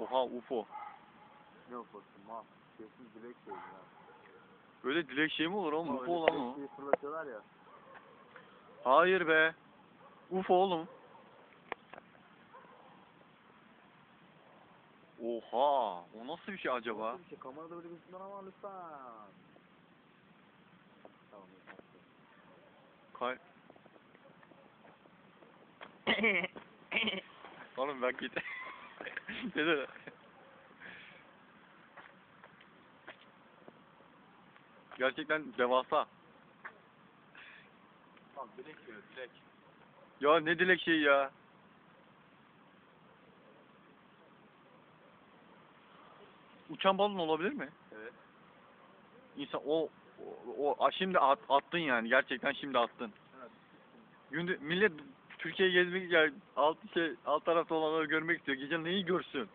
Oha UFO. Ne ufası mal. Kesin dilek şey ya. Böyle dilek şey mi olur oğlum? UFO olan o. Şeyi fırlatıyorlar ya. Hayır be. UFO oğlum. Oha. O nasıl bir şey acaba? Nasıl bir şey? Kamerada böyle gözükmüyor ama lütfen. Tamam. Kay... Oğlum ben git. ne de? Gerçekten devasa. Tamam dilek diyor dilek. Ya ne dilek şey ya. Uçan balon olabilir mi? Evet. İnsan o o, o şimdi at, attın yani gerçekten şimdi attın. Evet. Günde millet Türkiye'ye gezmek yani alt şey alt tarafta olanları görmek istiyor. Gece neyi görsün?